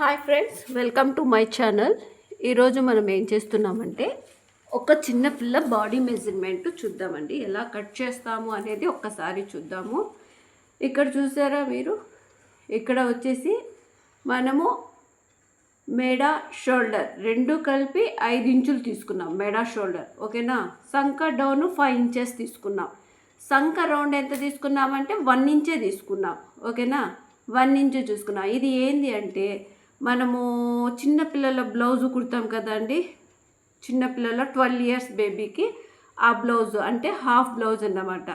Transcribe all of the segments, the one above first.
Hi friends welcome to my channel. ఈరోజు మనం ఏం చేస్తున్నామంటే ఒక చిన్న పిల్ల బాడీ మెజర్మెంట్ చూద్దామండి. ఎలా కట్ చేస్తాము అనేది ఒక్కసారి చూద్దాము. ఇక్కడ చూసారా మీరు? ఇక్కడ వచ్చేసి మనము మెడ షోల్డర్ రెండు కలిపి ఐదు ఇంచులు తీసుకున్నాం. మెడ షోల్డర్ ఓకేనా? సంక డౌన్ ఫైవ్ ఇంచెస్ తీసుకున్నాం. సంక రౌండ్ ఎంత తీసుకున్నామంటే వన్ ఇంచే తీసుకున్నాం ఓకేనా? వన్ ఇంచు చూసుకున్నాం. ఇది ఏంది అంటే మనము చిన్నపిల్లల బ్లౌజ్ కుడతాం కదండి. చిన్నపిల్లల ట్వెల్వ్ ఇయర్స్ బేబీకి ఆ బ్లౌజ్ అంటే హాఫ్ బ్లౌజ్ అన్నమాట.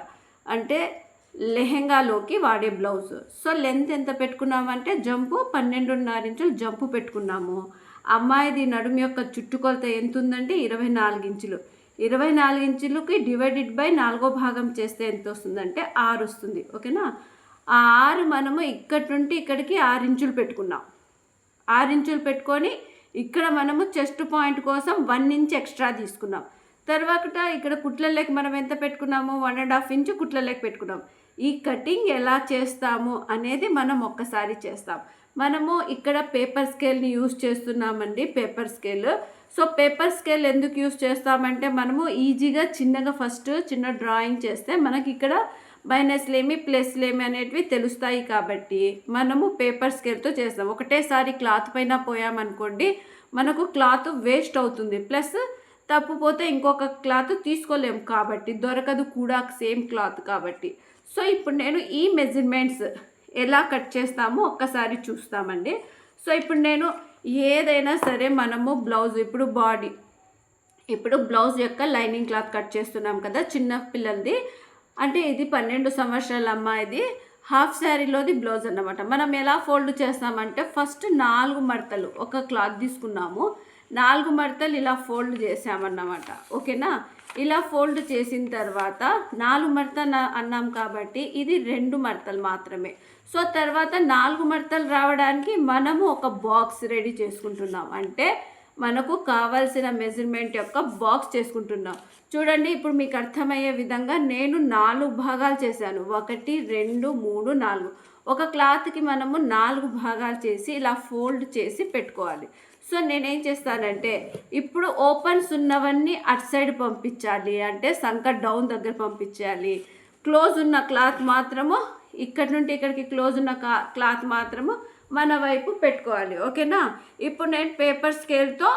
అంటే లెహెంగాలోకి వాడే బ్లౌజ్. సో లెంత్ ఎంత పెట్టుకున్నామంటే జంపు పన్నెండున్నర ఇంచులు జంపు పెట్టుకున్నాము. అమ్మాయిది నడుము యొక్క చుట్టుకొలత ఎంత ఉందంటే ఇరవై నాలుగు ఇంచులు. ఇరవై నాలుగు ఇంచులకి డివైడెడ్ బై నాలుగో భాగం చేస్తే ఎంత వస్తుందంటే ఆరు వస్తుంది. ఓకేనా? ఆ ఆరు మనము ఇక్కడి నుండి ఇక్కడికి ఆరు ఇంచులు పెట్టుకున్నాం. ఆరు ఇంచులు పెట్టుకొని ఇక్కడ మనము చెస్ట్ పాయింట్ కోసం వన్ ఇంచ్ ఎక్స్ట్రా తీసుకున్నాం. తర్వాత ఇక్కడ కుట్లలోకి మనం ఎంత పెట్టుకున్నాము? వన్ అండ్ హాఫ్ ఇంచ్ కుట్లలోకి పెట్టుకున్నాం. ఈ కటింగ్ ఎలా చేస్తాము అనేది మనం ఒక్కసారి చేస్తాం. మనము ఇక్కడ పేపర్ స్కేల్ని యూజ్ చేస్తున్నామండి paper scale. So paper scale ఎందుకు యూజ్ చేస్తామంటే మనము ఈజీగా చిన్నగా ఫస్ట్ చిన్న డ్రాయింగ్ చేస్తే మనకి ఇక్కడ మైనస్లేమి ప్లస్లేమి అనేటివి తెలుస్తాయి కాబట్టి మనము పేపర్ స్కేల్తో చేస్తాం. ఒకటేసారి క్లాత్ పైన పోయామనుకోండి మనకు క్లాత్ వేస్ట్ అవుతుంది. ప్లస్ తప్పుపోతే ఇంకొక క్లాత్ తీసుకోలేము కాబట్టి దొరకదు కూడా సేమ్ క్లాత్ కాబట్టి. సో ఇప్పుడు నేను ఈ మెజర్మెంట్స్ ఎలా కట్ చేస్తామో ఒక్కసారి చూస్తామండి. సో ఇప్పుడు నేను ఏదైనా సరే మనము బ్లౌజ్ ఇప్పుడు బాడీ ఇప్పుడు బ్లౌజ్ యొక్క లైనింగ్ క్లాత్ కట్ చేస్తున్నాం కదా చిన్న పిల్లలది. అంటే ఇది పన్నెండు సంవత్సరాల అమ్మాయిది హాఫ్ శారీలోది బ్లౌజ్ అన్నమాట. మనం ఎలా ఫోల్డ్ చేస్తామంటే ఫస్ట్ నాలుగు మడతలు ఒక క్లాత్ తీసుకున్నాము. నాలుగు మడతలు ఇలా ఫోల్డ్ చేసామన్నమాట ఓకేనా? ఇలా ఫోల్డ్ చేసిన తర్వాత నాలుగు మడత అన్నాం కాబట్టి ఇది రెండు మడతలు మాత్రమే. సో తర్వాత నాలుగు మడతలు రావడానికి మనము ఒక బాక్స్ రెడీ చేసుకుంటున్నాం. అంటే మనకు కావాల్సిన మెజర్మెంట్ యొక్క బాక్స్ చేసుకుంటున్నాం. చూడండి ఇప్పుడు మీకు అర్థమయ్యే విధంగా నేను నాలుగు భాగాలు చేశాను. ఒకటి రెండు మూడు నాలుగు. ఒక క్లాత్కి మనము నాలుగు భాగాలు చేసి ఇలా ఫోల్డ్ చేసి పెట్టుకోవాలి. సో నేనేం చేస్తానంటే ఇప్పుడు ఓపెన్స్ ఉన్నవన్నీ అటు సైడ్ పంపించాలి. అంటే సంక డౌన్ దగ్గర పంపించాలి. క్లోజ్ ఉన్న క్లాత్ మాత్రము ఇక్కడ నుండి ఇక్కడికి క్లోజ్ ఉన్న క్లాత్ మాత్రము మన వైపు పెట్టుకోవాలి. ఓకేనా? ఇప్పుడు నేను పేపర్ స్కేల్తో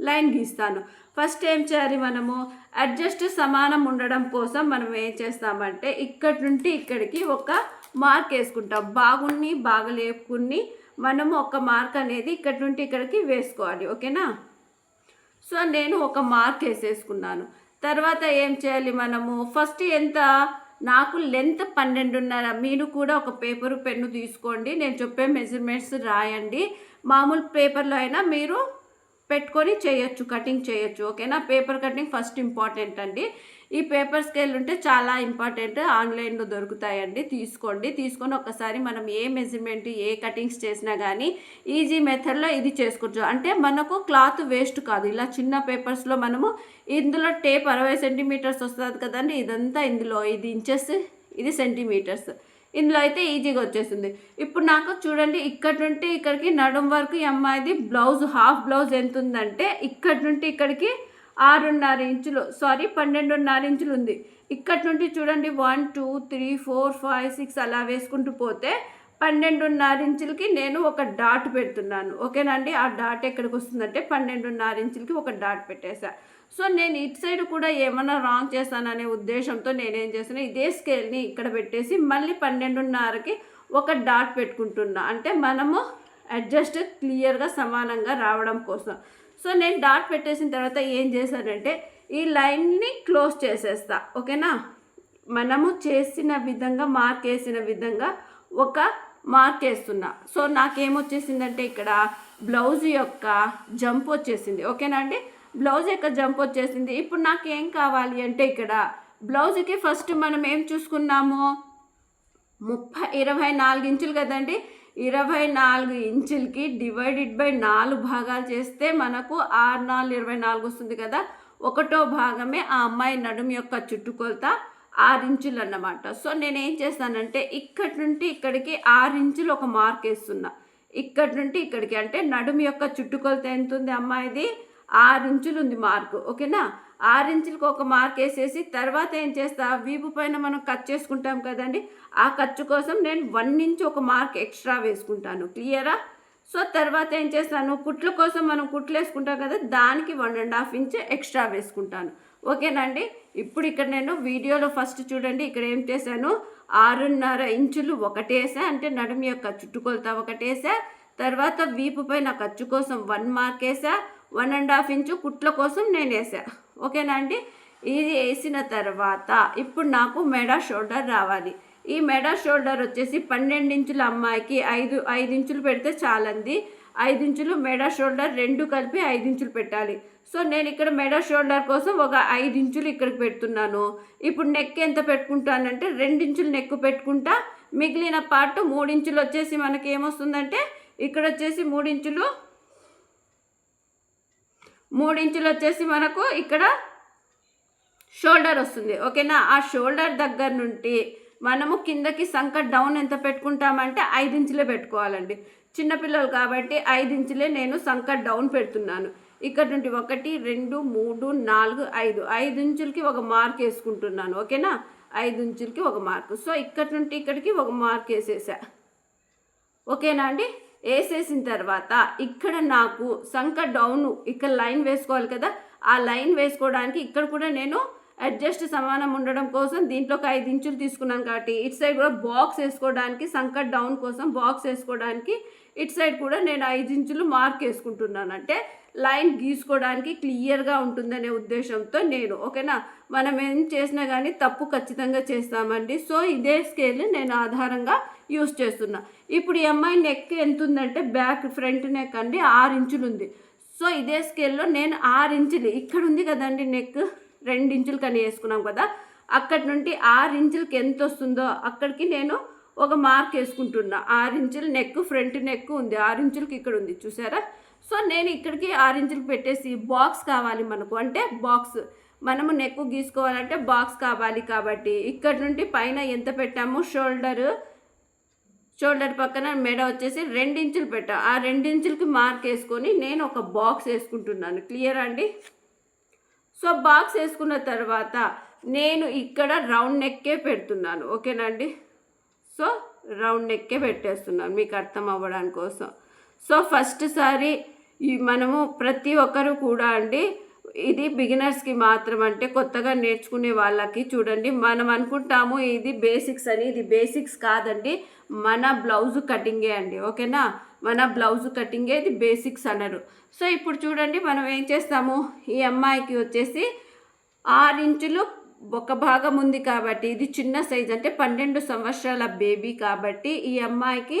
లైన్ గీస్తాను. ఫస్ట్ ఏం చేయాలి మనము? అడ్జస్ట్ సమానం ఉండడం కోసం మనం ఏం చేస్తామంటే ఇక్కడి నుండి ఇక్కడికి ఒక మార్క్ వేసుకుంటాం. బాగున్ని బాగలేకుని మనము ఒక మార్క్ అనేది ఇక్కడి నుండి ఇక్కడికి వేసుకోవాలి. ఓకేనా? సో నేను ఒక మార్క్ వేసేసుకున్నాను. తర్వాత ఏం చేయాలి మనము? ఫస్ట్ ఎంత? నాకు లెంత్ పన్నెండున్నర. మీరు కూడా ఒక పేపరు పెన్ను తీసుకోండి. నేను చెప్పే మెజర్మెంట్స్ రాయండి. మామూలు పేపర్లో అయినా మీరు పెట్టుకొని చేయొచ్చు కటింగ్ చేయొచ్చు. ఓకేనా పేపర్ కటింగ్ ఫస్ట్ ఇంపార్టెంట్ అండి. ఈ పేపర్ స్కేల్ ఉంటే చాలా ఇంపార్టెంట్ ఆన్లైన్లో దొరుకుతాయండి. తీసుకోండి. తీసుకొని ఒకసారి మనం ఏ మెజర్మెంట్ ఏ కటింగ్స్ చేసినా కానీ ఈజీ మెథడ్లో ఇది చేసుకోవచ్చు. అంటే మనకు క్లాత్ వేస్ట్ కాదు. ఇలా చిన్న పేపర్స్లో మనము ఇందులో టేప్ అరవై సెంటీమీటర్స్ వస్తుంది కదండి. ఇదంతా ఇందులో ఇది ఇంచెస్ ఇది సెంటీమీటర్స్ ఇందులో అయితే ఈజీగా వచ్చేస్తుంది ఇప్పుడు నాకు చూడండి ఇక్కడ నుండి ఇక్కడికి నడుం వరకు ఈ అమ్మాయిది బ్లౌజ్ హాఫ్ బ్లౌజ్ ఎంత ఉందంటే ఇక్కడ నుండి ఇక్కడికి ఆరున్నర ఇంచులు సారీ పన్నెండున్నర ఇంచులు ఉంది. ఇక్కడ నుండి చూడండి one two three four five six అలా వేసుకుంటూ పోతే పన్నెండున్నర ఇంచులకి నేను ఒక డాట్ పెడుతున్నాను. ఓకేనండి ఆ డాట్ ఎక్కడికి వస్తుందంటే పన్నెండున్నర ఇంచులకి ఒక డాట్ పెట్టేసా సో నేను ఇటు సైడ్ కూడా ఏమైనా రాంగ్ చేస్తాననే ఉద్దేశంతో నేనేం చేస్తున్నా ఇదే స్కేల్ని ఇక్కడ పెట్టేసి మళ్ళీ పన్నెండున్నరకి ఒక డాట్ పెట్టుకుంటున్నా. అంటే మనము అడ్జస్ట్ క్లియర్గా సమానంగా రావడం కోసం. సో నేను డాట్ పెట్టేసిన తర్వాత ఏం చేశానంటే ఈ లైన్ని క్లోజ్ చేసేస్తా. ఓకేనా? మనము చేసిన విధంగా మార్క్ వేసిన విధంగా ఒక మార్క్ వేస్తున్నా సో నాకేమొచ్చేసిందంటే ఇక్కడ బ్లౌజ్ యొక్క జంప్ వచ్చేసింది ఓకేనా అండి? బ్లౌజ్ యొక్క జంప్ వచ్చేసింది ఇప్పుడు నాకు ఏం కావాలి అంటే ఇక్కడ బ్లౌజ్కి ఫస్ట్ మనం ఏం చూసుకున్నాము? ముప్పై ఇరవై నాలుగు ఇంచులు కదండి? ఇరవై నాలుగు ఇంచులకి డివైడెడ్ బై నాలుగు భాగాలు చేస్తే మనకు ఆరు నాలుగు ఇరవై నాలుగు వస్తుంది కదా? ఒకటో భాగమే ఆ అమ్మాయి నడుము యొక్క చుట్టుకొలత ఆరు ఇంచులు అన్నమాట సో నేను ఏం చేస్తానంటే ఇక్కడి నుండి ఇక్కడికి ఆరు ఇంచులు ఒక మార్క్ వేస్తున్నా. ఇక్కడి నుండి ఇక్కడికి అంటే నడుము యొక్క చుట్టుకొలత ఎంత ఉంది అమ్మాయిది ఆరు ఇంచులు ఉంది మార్కు. ఓకేనా? ఆరు ఇంచులకు ఒక మార్క్ వేసేసి తర్వాత ఏం చేస్తా? వీపు పైన మనం కట్ చేసుకుంటాం కదండి. ఆ ఖర్చు కోసం నేను వన్ ఇంచ్ ఒక మార్క్ ఎక్స్ట్రా వేసుకుంటాను. క్లియరా? సో తర్వాత ఏం చేస్తాను? కుట్ల కోసం మనం కుట్లు వేసుకుంటాం కదా దానికి one and half inch extra వేసుకుంటాను. ఓకేనండి ఇప్పుడు ఇక్కడ నేను వీడియోలో ఫస్ట్ చూడండి ఇక్కడ ఏం చేశాను? ఆరున్నర ఇంచులు ఒకటేసా? అంటే నడుము యొక్క చుట్టుకొలత ఒకటేసా? తర్వాత వీపు పైన ఖర్చు కోసం వన్ మార్క్ వేసా? వన్ అండ్ హాఫ్ ఇంచు కుట్ల కోసం నేను వేసా. ఓకేనా అండి? ఇది వేసిన తర్వాత ఇప్పుడు నాకు మెడ షోల్డర్ రావాలి. ఈ మెడ షోల్డర్ వచ్చేసి పన్నెండు ఇంచుల అమ్మాయికి ఐదు ఐదు ఇంచులు పెడితే చాలంది ఐదు ఇంచులు మెడ షోల్డర్ రెండు కలిపి ఐదు ఇంచులు పెట్టాలి. సో నేను ఇక్కడ మెడ షోల్డర్ కోసం ఒక ఐదు ఇంచులు ఇక్కడికి పెడుతున్నాను. ఇప్పుడు నెక్ ఎంత పెట్టుకుంటానంటే రెండు ఇంచులు నెక్ పెట్టుకుంటా. మిగిలిన పార్ట్ మూడించులు వచ్చేసి మనకి ఏమొస్తుందంటే ఇక్కడ వచ్చేసి మూడించులు ఇంచులు ఇంచులు వచ్చేసి మనకు ఇక్కడ షోల్డర్ వస్తుంది. ఓకేనా? ఆ షోల్డర్ దగ్గర నుండి మనము కిందకి సంక డౌన్ ఎంత పెట్టుకుంటామంటే ఐదు ఇంచులే పెట్టుకోవాలండి. చిన్నపిల్లలు కాబట్టి ఐదు ఇంచులే నేను సంక డౌన్ పెడుతున్నాను. ఇక్కడ నుండి ఒకటి రెండు మూడు నాలుగు ఐదు. ఐదు ఇంచులకి ఒక మార్క్ వేసుకుంటున్నాను ఓకేనా? ఐదు ఇంచులకి ఒక మార్క్. సో ఇక్కడ నుండి ఇక్కడికి ఒక మార్క్ వేసేసా. ఓకేనా అండి? వేసేసిన తర్వాత ఇక్కడ నాకు సంక డౌన్ ఇక్కడ లైన్ వేసుకోవాలి కదా? ఆ లైన్ వేసుకోవడానికి ఇక్కడ కూడా నేను అడ్జస్ట్ సమానం ఉండడం కోసం దీంట్లో ఒక ఐదు ఇంచులు తీసుకున్నాను కాబట్టి ఇటు సైడ్ కూడా బాక్స్ వేసుకోవడానికి సంక డౌన్ కోసం బాక్స్ వేసుకోవడానికి ఇటు సైడ్ కూడా నేను ఐదు ఇంచులు మార్క్ వేసుకుంటున్నాను. అంటే లైన్ గీసుకోవడానికి క్లియర్గా ఉంటుందనే ఉద్దేశంతో నేను ఓకేనా? మనం ఏం చేసినా కానీ తప్పు ఖచ్చితంగా చేస్తామండి. సో ఇదే స్కేల్ నేను ఆధారంగా యూస్ చేస్తున్నా. ఇప్పుడు ఈ అమ్మాయి నెక్ ఎంత ఉందంటే బ్యాక్ ఫ్రంట్ నెక్ అండి ఆరు ఇంచులు ఉంది. సో ఇదే స్కేల్లో నేను ఆరు ఇంచులు ఇక్కడ ఉంది కదండి నెక్ రెండు ఇంచులు కానీ వేసుకున్నాం కదా. అక్కడి నుండి ఆరు ఇంచులకి ఎంత వస్తుందో అక్కడికి నేను ఒక మార్క్ వేసుకుంటున్నా. ఆరు ఇంచులు నెక్ ఫ్రంట్ నెక్ ఉంది. ఆరు ఇంచులకి ఇక్కడ ఉంది. చూసారా? సో నేను ఇక్కడికి ఆరు ఇంచులు పెట్టేసి బాక్స్ కావాలి మనకు. అంటే బాక్స్. మనము నెక్ గీసుకోవాలంటే బాక్స్ కావాలి కాబట్టి. ఇక్కడ నుండి పైన ఎంత పెట్టాము? షోల్డర్. షోల్డర్ పక్కన మెడ వచ్చేసి రెండించులు పెట్టా. ఆ రెండించులకి మార్క్ వేసుకొని నేను ఒక బాక్స్ వేసుకుంటున్నాను. క్లియర్ అండి? సో బాక్స్ వేసుకున్న తర్వాత నేను ఇక్కడ రౌండ్ నెక్కే పెడుతున్నాను. ఓకేనండి సో రౌండ్ నెక్కే పెట్టేస్తున్నాను మీకు అర్థం అవ్వడానికి కోసం. సో ఫస్ట్ సారి ఈ మనము ప్రతి ఒక్కరు కూడా అండి ఇది బిగినర్స్కి మాత్రం అంటే కొత్తగా నేర్చుకునే వాళ్ళకి చూడండి మనం అనుకుంటాము ఇది బేసిక్స్ అని ఇది బేసిక్స్ కాదండి మన బ్లౌజ్ కటింగే అండి ఓకేనా? మన బ్లౌజ్ కటింగే ఇది బేసిక్స్ అన్నారు. సో ఇప్పుడు చూడండి మనం ఏం చేస్తాము ఈ అమ్మాయికి వచ్చేసి ఆరు ఇంచులు ఒక భాగం ఉంది కాబట్టి ఇది చిన్న సైజ్ అంటే పన్నెండు సంవత్సరాల బేబీ కాబట్టి ఈ అమ్మాయికి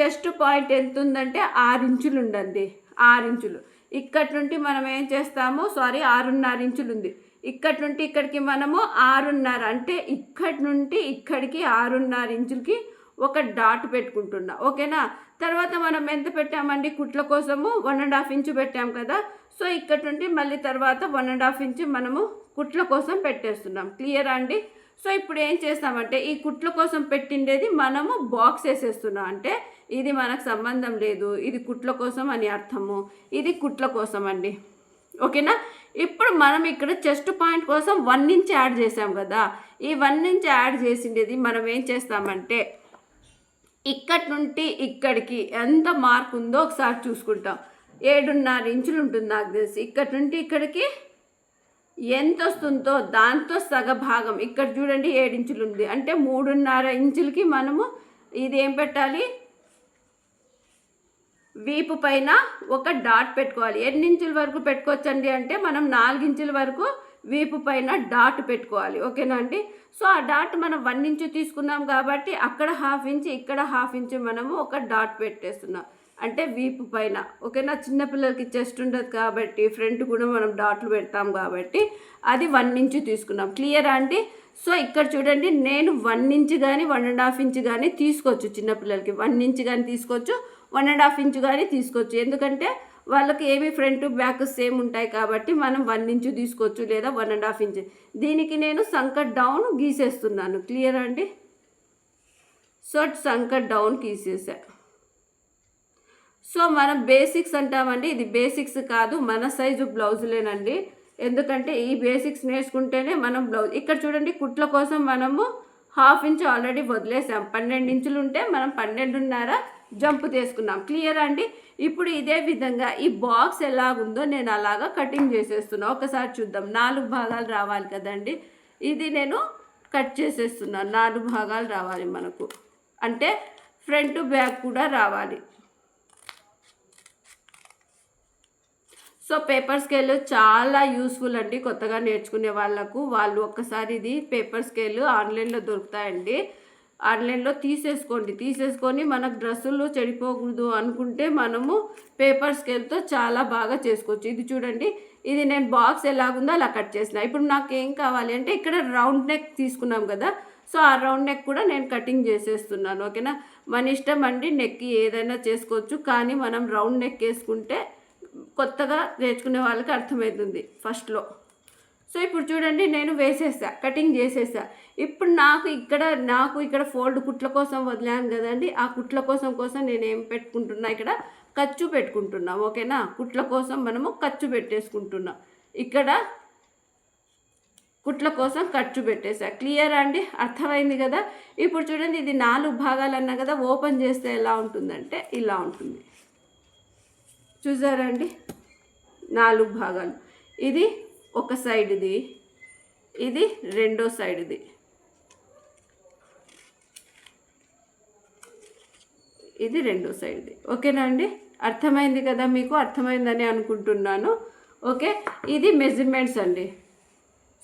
చెస్ట్ పాయింట్ ఎంత ఉందంటే ఆరు ఇంచులు ఉండండి ఆరు ఇంచులు. ఇక్కడి నుండి మనం ఏం చేస్తాము? సారీ ఆరున్నర ఇంచులు ఉంది. ఇక్కడి నుండి ఇక్కడికి మనము ఆరున్నర అంటే ఇక్కడి నుండి ఇక్కడికి ఆరున్నర ఇంచులకి ఒక డాట్ పెట్టుకుంటున్నా. ఓకేనా? తర్వాత మనం ఎంత పెట్టామండి? కుట్ల కోసము వన్ అండ్ హాఫ్ ఇంచు పెట్టాం కదా. సో ఇక్కడి నుండి మళ్ళీ తర్వాత వన్ అండ్ హాఫ్ ఇంచు మనము కుట్ల కోసం పెట్టేస్తున్నాం. క్లియర్ అండి? సో ఇప్పుడు ఏం చేస్తామంటే ఈ కుట్ల కోసం పెట్టిండేది మనము బాక్స్ వేసేస్తున్నాం. అంటే ఇది మనకు సంబంధం లేదు ఇది కుట్ల కోసం అని అర్థము. ఇది కుట్ల కోసం అండి. ఓకేనా? ఇప్పుడు మనం ఇక్కడ చెస్ట్ పాయింట్ కోసం వన్ ఇంచ్ యాడ్ చేసాం కదా. ఈ వన్ ఇంచ్ యాడ్ చేసిండేది మనం ఏం చేస్తామంటే ఇక్కడి నుండి ఇక్కడికి ఎంత మార్క్ ఉందో ఒకసారి చూసుకుంటాం. ఏడున్నర ఇంచులు ఉంటుంది నాకు తెలిసి. ఇక్కడి నుండి ఇక్కడికి ఎంత వస్తుందో దాంతో సగ భాగం ఇక్కడ చూడండి ఏడు ఉంది అంటే మూడున్నర ఇంచులకి మనము ఇది ఏం పెట్టాలి? వీపు పైన ఒక డాట్ పెట్టుకోవాలి. ఎన్ని ఇంచుల వరకు పెట్టుకోవచ్చండి అంటే మనం నాలుగు ఇంచుల వరకు వీపు పైన డాట్ పెట్టుకోవాలి. ఓకేనా అండి? సో ఆ డాట్ మనం వన్ ఇంచు తీసుకున్నాం కాబట్టి అక్కడ హాఫ్ ఇంచు ఇక్కడ హాఫ్ ఇంచు మనము ఒక డాట్ పెట్టేస్తున్నాం. అంటే వీపు పైన. ఓకేనా? చిన్నపిల్లలకి చెస్ట్ ఉండదు కాబట్టి ఫ్రంట్ కూడా మనం డాట్లు పెడతాం కాబట్టి అది వన్ ఇంచు తీసుకున్నాం. క్లియర్ అండి? సో ఇక్కడ చూడండి నేను వన్ ఇంచ్ కానీ వన్ అండ్ హాఫ్ ఇంచ్ కానీ తీసుకోవచ్చు చిన్నపిల్లలకి వన్ ఇంచ్ కానీ తీసుకోవచ్చు వన్ అండ్ హాఫ్ ఇంచ్ కానీ తీసుకోవచ్చు. ఎందుకంటే వాళ్ళకి ఏమి ఫ్రంట్ బ్యాక్ సేమ్ ఉంటాయి కాబట్టి మనం వన్ ఇంచు తీసుకోవచ్చు లేదా వన్ అండ్ హాఫ్ ఇంచ్. దీనికి నేను సంకట్ డౌన్ గీసేస్తున్నాను. క్లియర్ అండి? సో సంకట్ డౌన్ గీసేసాను సో మనం బేసిక్స్ అంటామండి. ఇది బేసిక్స్ కాదు మన సైజు బ్లౌజులేనండి. ఎందుకంటే ఈ బేసిక్స్ నేర్చుకుంటేనే మనం బ్లౌజ్ ఇక్కడ చూడండి కుట్ల కోసం మనము హాఫ్ ఇంచ్ ఆల్రెడీ వదిలేసాం. పన్నెండు ఇంచులు ఉంటే మనం పన్నెండున్నర జంప్ తీసుకున్నాం. క్లియర్ అండి? ఇప్పుడు ఇదే విధంగా ఈ బాక్స్ ఎలాగుందో నేను అలాగా కటింగ్ చేసేస్తున్నా. ఒకసారి చూద్దాం. నాలుగు భాగాలు రావాలి కదండి. ఇది నేను కట్ చేసేస్తున్నాను నాలుగు భాగాలు రావాలి మనకు. అంటే ఫ్రంట్ బ్యాక్ కూడా రావాలి. సో పేపర్ స్కేల్ చాలా యూస్ఫుల్ అండి. కొత్తగా నేర్చుకునే వాళ్ళకు వాళ్ళు ఒక్కసారి ఇది పేపర్ స్కేల్ ఆన్లైన్లో దొరుకుతాయండి. ఆన్లైన్లో తీసేసుకోండి. తీసేసుకొని మనకు డ్రెస్సులు చెడిపోకూడదు అనుకుంటే మనము పేపర్ స్కేల్తో చాలా బాగా చేసుకోవచ్చు. ఇది చూడండి. ఇది నేను బాక్స్ ఎలాగుందో అలా కట్ చేసిన. ఇప్పుడు నాకు ఏం కావాలి అంటే ఇక్కడ రౌండ్ నెక్ తీసుకున్నాం కదా. సో ఆ రౌండ్ నెక్ కూడా నేను కటింగ్ చేసేస్తున్నాను. ఓకేనా? మన ఇష్టం అండి నెక్ ఏదైనా చేసుకోవచ్చు. కానీ మనం రౌండ్ నెక్ వేసుకుంటే కొత్తగా నేర్చుకునే వాళ్ళకి అర్థమవుతుంది ఫస్ట్లో. సో ఇప్పుడు చూడండి నేను వేసేసా కటింగ్ చేసేసా. ఇప్పుడు నాకు ఇక్కడ నాకు ఇక్కడ ఫోల్డ్ కుట్ల కోసం వదిలాను కదండి ఆ కుట్ల కోసం కోసం నేను ఏం పెట్టుకుంటున్నా ఇక్కడ ఖర్చు పెట్టుకుంటున్నా ఓకేనా? కుట్ల కోసం మనము ఖర్చు పెట్టేసుకుంటున్నాం. ఇక్కడ కుట్ల కోసం ఖర్చు పెట్టేసా. క్లియర్ అండి? అర్థమైంది కదా? ఇప్పుడు చూడండి ఇది నాలుగు భాగాలు అన్నా కదా ఓపెన్ చేస్తే ఎలా ఉంటుందంటే ఇలా ఉంటుంది. చూసారండి? నాలుగు భాగాలు. ఇది ఒక సైడ్ది ఇది రెండో సైడ్ది. ఇది రెండో సైడ్ది. ఓకేనా అండి? అర్థమైంది కదా మీకు? అర్థమైందని అనుకుంటున్నాను. ఓకే? ఇది మెజర్మెంట్స్ అండి.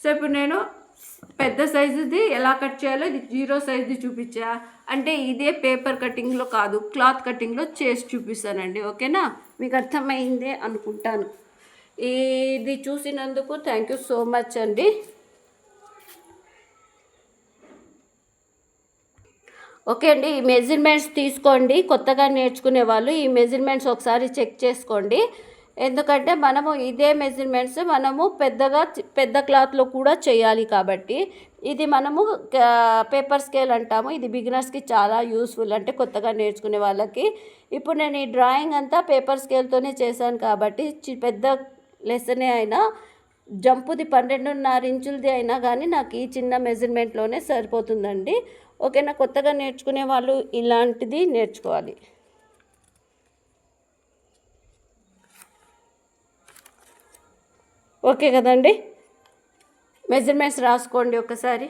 సో ఇప్పుడు నేను పెద్ద సైజుది ఎలా కట్ చేయాలో ఇది జీరో సైజుది చూపించా. అంటే ఇదే పేపర్ కటింగ్లో కాదు క్లాత్ కటింగ్లో చేసి చూపిస్తానండి ఓకేనా? మీకు అర్థమైందే అనుకుంటాను. ఇది చూసినందుకు థ్యాంక్ యూ సో మచ్ అండి. ఓకే అండి ఈ మెజర్మెంట్స్ తీసుకోండి. కొత్తగా నేర్చుకునే వాళ్ళు ఈ మెజర్మెంట్స్ ఒకసారి చెక్ చేసుకోండి. ఎందుకంటే మనము ఇదే మెజర్మెంట్స్ మనము పెద్దగా పెద్ద క్లాత్లో కూడా చేయాలి కాబట్టి ఇది మనము పేపర్ స్కేల్ అంటాము. ఇది బిగినర్స్కి చాలా యూస్ఫుల్ అంటే కొత్తగా నేర్చుకునే వాళ్ళకి. ఇప్పుడు నేను ఈ డ్రాయింగ్ అంతా పేపర్ స్కేల్తోనే చేశాను కాబట్టి చి- పెద్ద లెసనే అయినా జంపుది పన్నెండున్నర ఇంచులది అయినా కానీ నాకు ఈ చిన్న మెజర్మెంట్లోనే సరిపోతుందండి. ఓకేనా? కొత్తగా నేర్చుకునే వాళ్ళు ఇలాంటిది నేర్చుకోవాలి. ఓకే కదండి. మెజర్మెంట్స్ రాసుకోండి ఒకసారి.